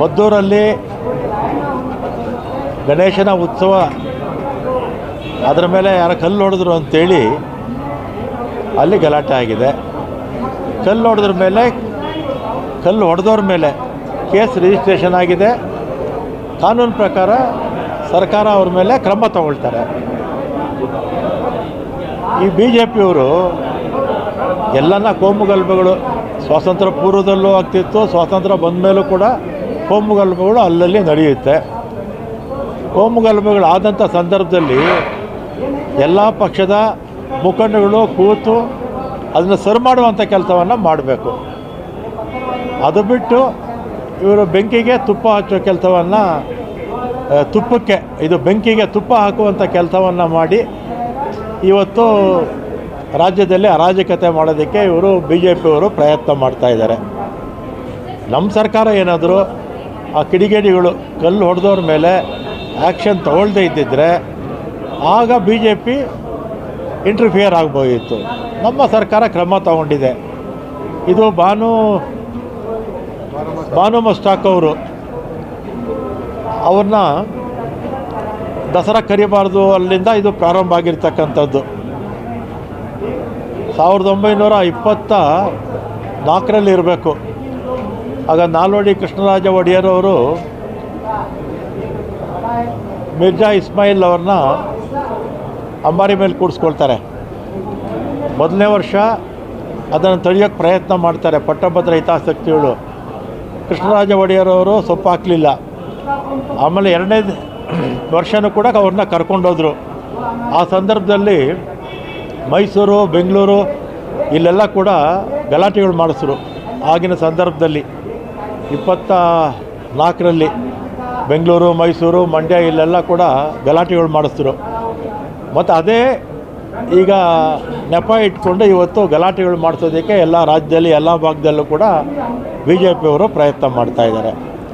ಮದ್ದೂರಲ್ಲಿ ಗಣೇಶನ ಉತ್ಸವ, ಅದರ ಮೇಲೆ ಯಾರೋ ಕಲ್ಲು ಹೊಡೆದ್ರು ಅಂತೇಳಿ ಅಲ್ಲಿ ಗಲಾಟೆ ಆಗಿದೆ. ಕಲ್ಲು ಹೊಡೆದ್ರ ಮೇಲೆ, ಕಲ್ಲು ಹೊಡೆದವ್ರ ಮೇಲೆ ಕೇಸ್ ರಿಜಿಸ್ಟ್ರೇಷನ್ ಆಗಿದೆ. ಕಾನೂನು ಪ್ರಕಾರ ಸರ್ಕಾರ ಅವ್ರ ಮೇಲೆ ಕ್ರಮ ತಗೊಳ್ತಾರೆ. ಈ ಬಿ ಜೆ ಪಿಯವರು ಎಲ್ಲನ ಕೋಮುಗಲಭೆಗಳು ಸ್ವಾತಂತ್ರ್ಯ ಪೂರ್ವದಲ್ಲೂ ಆಗ್ತಿತ್ತು, ಸ್ವಾತಂತ್ರ್ಯ ಬಂದ ಮೇಲೂ ಕೂಡ ಕೋಮುಗಲಭೆಗಳು ಅಲ್ಲಲ್ಲಿ ನಡೆಯುತ್ತೆ. ಕೋಮು ಆದಂಥ ಸಂದರ್ಭದಲ್ಲಿ ಎಲ್ಲ ಪಕ್ಷದ ಮುಖಂಡಗಳು ಕೂತು ಅದನ್ನು ಸರಿ ಮಾಡುವಂಥ ಕೆಲಸವನ್ನು ಮಾಡಬೇಕು. ಅದು ಬಿಟ್ಟು ಇವರು ಬೆಂಕಿಗೆ ತುಪ್ಪ ಹಚ್ಚೋ ಕೆಲಸವನ್ನು ತುಪ್ಪಕ್ಕೆ, ಇದು ಬೆಂಕಿಗೆ ತುಪ್ಪ ಹಾಕುವಂಥ ಕೆಲಸವನ್ನು ಮಾಡಿ ಇವತ್ತು ರಾಜ್ಯದಲ್ಲಿ ಅರಾಜಕತೆ ಮಾಡೋದಕ್ಕೆ ಇವರು ಬಿ ಜೆ ಪಿಯವರು ಪ್ರಯತ್ನ ಮಾಡ್ತಾ ಇದ್ದಾರೆ. ನಮ್ಮ ಸರ್ಕಾರ ಏನಾದರೂ ಆ ಕಿಡಿಗೇಡಿಗಳು ಕಲ್ಲು ಹೊಡೆದವ್ರ ಮೇಲೆ ಆ್ಯಕ್ಷನ್ ತಗೊಳ್ದೇ ಇದ್ದಿದ್ದರೆ ಆಗ ಬಿ ಜೆ ಪಿ ಇಂಟರ್ಫಿಯರ್ ಆಗ್ಬೋದಿತ್ತು. ನಮ್ಮ ಸರ್ಕಾರ ಕ್ರಮ ತಗೊಂಡಿದೆ. ಇದು ಭಾನು ಭಾನು ಮಸ್ತಾಕ್ ಅವರು ಅವ್ರನ್ನ ದಸರಾ ಕರಿಬಾರ್ದು ಅಲ್ಲಿಂದ ಇದು ಪ್ರಾರಂಭ ಆಗಿರ್ತಕ್ಕಂಥದ್ದು. ಸಾವಿರದ ಒಂಬೈನೂರ ಇಪ್ಪತ್ತ ನಾಲ್ಕರಲ್ಲಿ ಇರಬೇಕು ಆಗ ನಾಲ್ವಡಿ ಕೃಷ್ಣರಾಜ ಒಡೆಯರ್ ಅವರು ಮಿರ್ಜಾ ಇಸ್ಮಾಯಿಲ್ ಅವ್ರನ್ನ ಅಂಬಾರಿ ಮೇಲೆ ಕೂಡಿಸ್ಕೊಳ್ತಾರೆ. ಮೊದಲನೇ ವರ್ಷ ಅದನ್ನು ತಡೆಯೋಕ್ಕೆ ಪ್ರಯತ್ನ ಮಾಡ್ತಾರೆ ಪಟ್ಟಭದ್ರ ಹಿತಾಸಕ್ತಿಗಳು. ಕೃಷ್ಣರಾಜ ಒಡೆಯರವರು ಸೊಪ್ಪು ಹಾಕಲಿಲ್ಲ. ಆಮೇಲೆ ಎರಡನೇ ವರ್ಷನೂ ಕೂಡ ಅವ್ರನ್ನ ಕರ್ಕೊಂಡೋದ್ರು. ಆ ಸಂದರ್ಭದಲ್ಲಿ ಮೈಸೂರು, ಬೆಂಗಳೂರು ಇಲ್ಲೆಲ್ಲ ಕೂಡ ಗಲಾಟೆಗಳು ಮಾಡಿಸ್ರು ಆಗಿನ ಸಂದರ್ಭದಲ್ಲಿ ಇಪ್ಪತ್ತ ನಾಲ್ಕರಲ್ಲಿ ಬೆಂಗಳೂರು, ಮೈಸೂರು, ಮಂಡ್ಯ ಇಲ್ಲೆಲ್ಲ ಕೂಡ ಗಲಾಟೆಗಳು ಮಾಡಿಸಿದ್ರು. ಮತ್ತು ಅದೇ ಈಗ ನೆಪ ಇಟ್ಕೊಂಡು ಇವತ್ತು ಗಲಾಟೆಗಳು ಮಾಡಿಸೋದಕ್ಕೆ ಎಲ್ಲ ರಾಜ್ಯದಲ್ಲಿ ಎಲ್ಲ ಭಾಗದಲ್ಲೂ ಕೂಡ ಬಿ ಜೆ ಪಿಯವರು ಪ್ರಯತ್ನ ಮಾಡ್ತಾ ಇದ್ದಾರೆ.